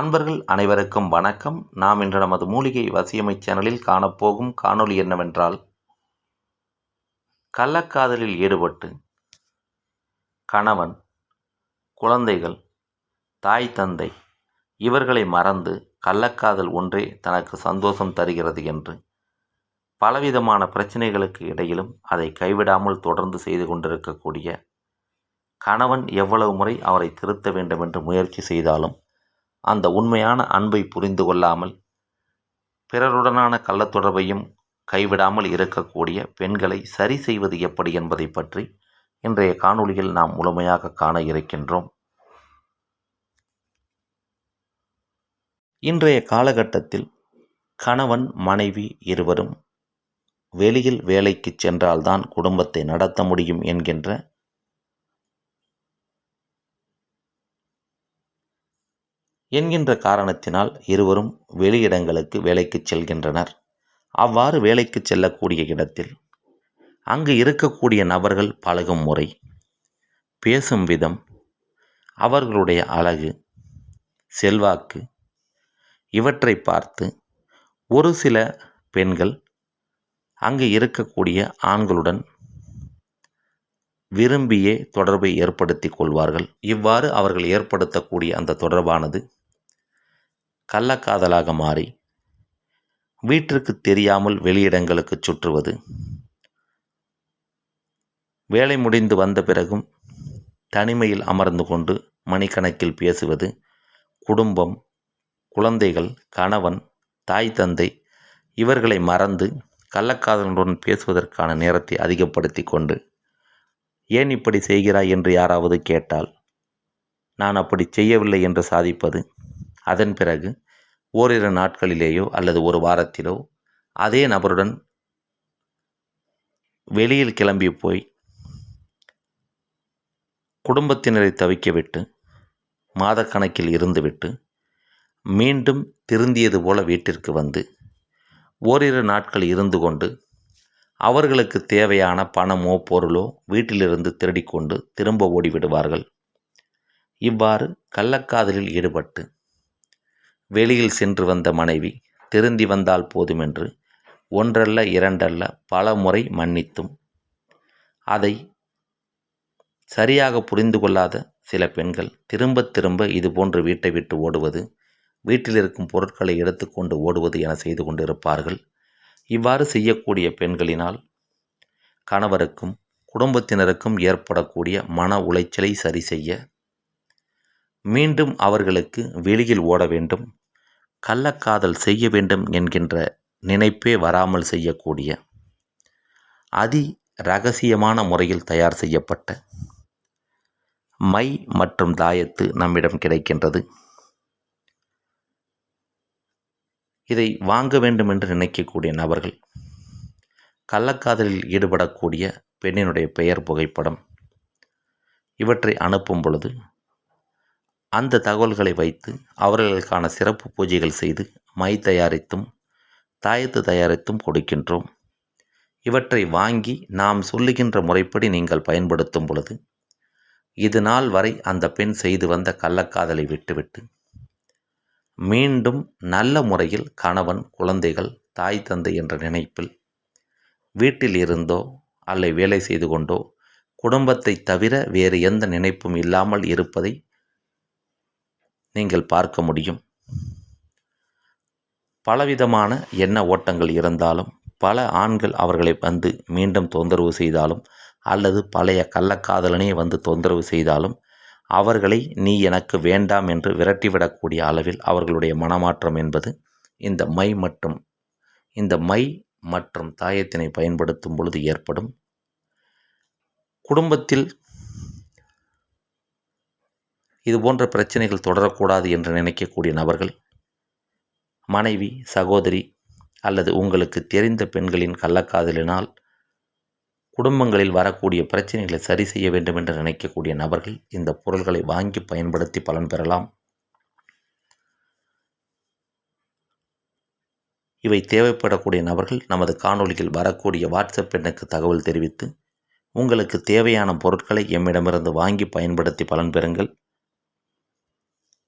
அன்பர்கள் அனைவருக்கும் வணக்கம். நாம் இன்று நமது மூலிகை வசியமை சேனலில் காணப்போகும் காணொளி என்னவென்றால் கள்ளக்காதலில் ஈடுபட்டு கணவன் குழந்தைகள் தாய் தந்தை இவர்களை மறந்து கள்ளக்காதல் ஒன்றே தனக்கு சந்தோஷம் தருகிறது என்று பலவிதமான பிரச்சனைகளுக்கு இடையிலும் அதை கைவிடாமல் தொடர்ந்து செய்து கொண்டிருக்கக்கூடிய கணவன் எவ்வளவு முறை அவரை திருத்த வேண்டும் என்று முயற்சி செய்தாலும் அந்த உண்மையான அன்பை புரிந்து கொள்ளாமல் பிறருடனான கள்ளத்தொடர்பையும் கைவிடாமல் இருக்கக்கூடிய பெண்களை சரி செய்வது எப்படி என்பதை பற்றி இன்றைய காணொளியில் நாம் முழுமையாக காண இருக்கின்றோம். இன்றைய காலகட்டத்தில் கணவன் மனைவி இருவரும் வெளியில் வேலைக்கு சென்றால்தான் குடும்பத்தை நடத்த முடியும் என்கின்ற என்கின்ற காரணத்தினால் இருவரும் வெளியிடங்களுக்கு வேலைக்கு செல்கின்றனர். அவ்வாறு வேலைக்கு செல்லக்கூடிய இடத்தில் அங்கு இருக்கக்கூடிய நபர்கள் பழகும் முறை பேசும் விதம் அவர்களுடைய அழகு செல்வாக்கு இவற்றை பார்த்து ஒரு சில பெண்கள் அங்கு இருக்கக்கூடிய ஆண்களுடன் விரும்பியே தொடர்பை ஏற்படுத்தி கொள்வார்கள். இவ்வாறு அவர்கள் ஏற்படுத்தக்கூடிய அந்த தொடர்பானது கள்ளக்காதலாக மாறி வீட்டிற்கு தெரியாமல் வெளியிடங்களுக்கு சுற்றுவது. வேலை முடிந்து வந்த பிறகும் தனிமையில் அமர்ந்து கொண்டு மணிக்கணக்கில் பேசுவது. குடும்பம் குழந்தைகள் கணவன் தாய் தந்தை இவர்களை மறந்து கள்ளக்காதலனுடன் பேசுவதற்கான நேரத்தை அதிகப்படுத்தி கொண்டு ஏன் இப்படி செய்கிறாய்? என்று யாராவது கேட்டால் நான் அப்படி செய்யவில்லை என்று சாதிப்பது அதன் பிறகு ஓரிரு நாட்களிலேயோ அல்லது ஒரு வாரத்திலோ அதே நபருடன் வெளியில் கிளம்பி போய் குடும்பத்தினரை தவிக்கவிட்டு மாதக்கணக்கில் இருந்துவிட்டு மீண்டும் திருந்தியது போல வீட்டிற்கு வந்து ஓரிரு நாட்கள் இருந்து கொண்டு அவர்களுக்கு தேவையான பணமோ பொருளோ வீட்டிலிருந்து திருடிக்கொண்டு திரும்ப ஓடிவிடுவார்கள். இவ்வாறு கள்ளக்காதலில் ஈடுபட்டு வெளியில் சென்று வந்த மனைவி திருந்தி வந்தால் போதுமென்று ஒன்றல்ல இரண்டல்ல பல முறை மன்னித்தும். அதை சரியாக புரிந்து கொள்ளாத சில பெண்கள் திரும்ப திரும்ப இதுபோன்று வீட்டை விட்டு ஓடுவது வீட்டில் இருக்கும் பொருட்களை எடுத்துக்கொண்டு ஓடுவது என செய்து கொண்டிருப்பார்கள். இவ்வாறு செய்யக்கூடிய பெண்களினால் கணவருக்கும் குடும்பத்தினருக்கும் ஏற்படக்கூடிய மன உளைச்சலை சரி செய்ய மீண்டும் அவர்களுக்கு வெளியில் ஓட வேண்டும். கள்ளக்காதல் செய்ய வேண்டும் என்கின்ற நினைப்பே வராமல் செய்யக்கூடிய அதி ரகசியமான முறையில் தயார் செய்யப்பட்ட மை மற்றும் தாயத்து நம்மிடம் கிடைக்கின்றது. இதை வாங்க வேண்டும் என்று நினைக்கக்கூடிய நபர்கள் கள்ளக்காதலில் ஈடுபடக்கூடிய பெண்ணினுடைய பெயர் புகைப்படம் இவற்றை அனுப்பும் பொழுது அந்த தகவல்களை வைத்து அவர்களுக்கான சிறப்பு பூஜைகள் செய்து மை தயாரித்தும் தாயத்து தயாரித்தும் கொடுக்கின்றோம். இவற்றை வாங்கி நாம் சொல்லுகின்ற முறைப்படி நீங்கள் பயன்படுத்தும் பொழுது இது நாள் வரை அந்த பெண் செய்து வந்த கள்ளக்காதலை விட்டுவிட்டு மீண்டும் நல்ல முறையில் கணவன் குழந்தைகள் தாய் தந்தை என்ற நினைப்பில் வீட்டில் இருந்தோ அல்லை வேலை செய்து கொண்டோ குடும்பத்தை தவிர வேறு எந்த நினைப்பும் இல்லாமல் இருப்பதை நீங்கள் பார்க்க முடியும். பலவிதமான எண்ண ஓட்டங்கள் இருந்தாலும் பல ஆண்கள் அவர்களை வந்து மீண்டும் தொந்தரவு செய்தாலும் அல்லது பழைய கள்ளக்காதலனே வந்து தொந்தரவு செய்தாலும் அவர்களை நீ எனக்கு வேண்டாம் என்று விரட்டிவிடக்கூடிய அளவில் அவர்களுடைய மனமாற்றம் என்பது இந்த மை மற்றும் இந்த மை மற்றும் தாயத்தினை பயன்படுத்தும் பொழுது ஏற்படும். குடும்பத்தில் இது போன்ற பிரச்சனைகள் தொடரக்கூடாது என்று நினைக்கக்கூடிய நபர்கள் மனைவி சகோதரி அல்லது உங்களுக்கு தெரிந்த பெண்களின் கள்ளக்காதலினால் குடும்பங்களில் வரக்கூடிய பிரச்சனைகளை சரி செய்ய வேண்டும் என்று நினைக்கக்கூடிய நபர்கள் இந்த பொருள்களை வாங்கி பயன்படுத்தி பலன் பெறலாம். இவை தேவைப்படக்கூடிய நபர்கள் நமது காணொலியில் வரக்கூடிய வாட்ஸ்அப் எண்ணுக்கு தகவல் தெரிவித்து உங்களுக்கு தேவையான பொருட்களை எம்மிடமிருந்து வாங்கி பயன்படுத்தி பலன் பெறுங்கள்.